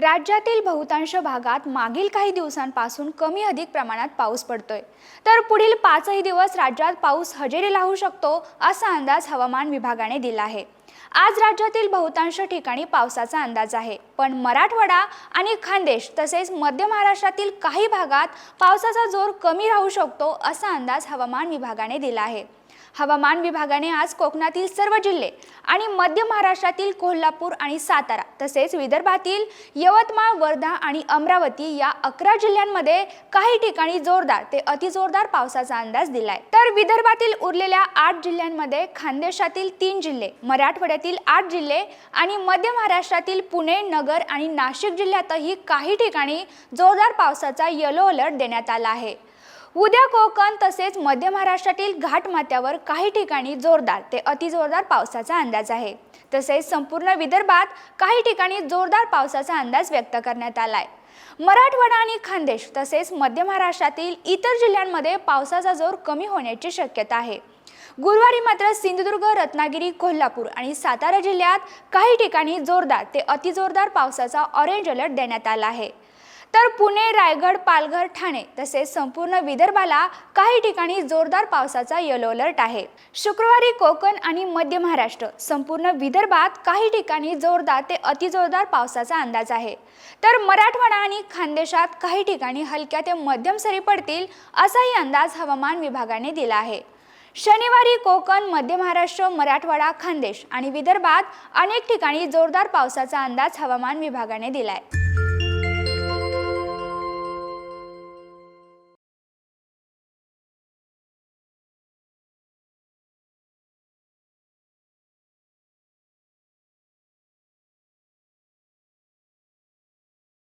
राज्यातील बहुतांश भागात मागील काही दिवसांपासून कमी अधिक प्रमाणात पाऊस पडतोय. तर पुढील पाचही दिवस राज्यात पाऊस हजेरी लावू शकतो असा अंदाज हवामान विभागाने दिला आहे. आज राज्यातील बहुतांश ठिकाणी पावसाचा अंदाज आहे पण मराठवाडा आणि खानदेश तसेच मध्य महाराष्ट्रातील काही भागात पावसाचा जोर कमी राहू शकतो असा अंदाज हवामान विभागाने दिला आहे. हवामान विभागाने आज कोकणातील सर्व जिल्हे आणि मध्य महाराष्ट्रातील कोल्हापूर आणि सातारा तसेच विदर्भातील यवतमाळ वर्धा आणि अमरावती या अकरा जिल्ह्यांमध्ये काही ठिकाणी जोरदार ते अतिजोरदार पावसाचा अंदाज दिलाय. तर विदर्भातील उरलेल्या आठ जिल्ह्यांमध्ये खानदेशातील तीन जिल्हे मराठवाड्यातील आठ जिल्हे आणि मध्य महाराष्ट्रातील पुणे नगर आणि नाशिक जिल्ह्यातही काही ठिकाणी जोरदार पावसाचा येलो अलर्ट देण्यात आला आहे. उद्या कोकण तसेच मध्य महाराष्ट्रातील घाटमाथ्यावर काही ठिकाणी जोरदार ते अतिजोरदार पावसाचा अंदाज आहे. तसेच संपूर्ण विदर्भात काही ठिकाणी जोरदार पावसाचा अंदाज व्यक्त करण्यात आलाय. मराठवाडा आणि खानदेश तसेच मध्य महाराष्ट्रातील इतर जिल्ह्यांमध्ये पावसाचा जोर कमी होण्याची शक्यता आहे. गुरुवारी मात्र सिंधुदुर्ग रत्नागिरी कोल्हापूर आणि सातारा जिल्ह्यात काही ठिकाणी जोरदार ते अतिजोरदार पावसाचा ऑरेंज अलर्ट देण्यात आला आहे. तर पुणे रायगड पालघर ठाणे तसेच संपूर्ण विदर्भाला काही ठिकाणी जोरदार पावसाचा येलो अलर्ट आहे. शुक्रवारी कोकण आणि मध्य महाराष्ट्र संपूर्ण विदर्भात काही ठिकाणी जोरदार ते अतिजोरदार पावसाचा अंदाज आहे. तर मराठवाडा आणि खानदेशात काही ठिकाणी हलक्या ते मध्यम सरी पडतील असाही अंदाज हवामान विभागाने दिला आहे. शनिवारी कोकण मध्य महाराष्ट्र मराठवाडा खानदेश आणि विदर्भात अनेक ठिकाणी जोरदार पावसाचा अंदाज हवामान विभागाने दिलाय.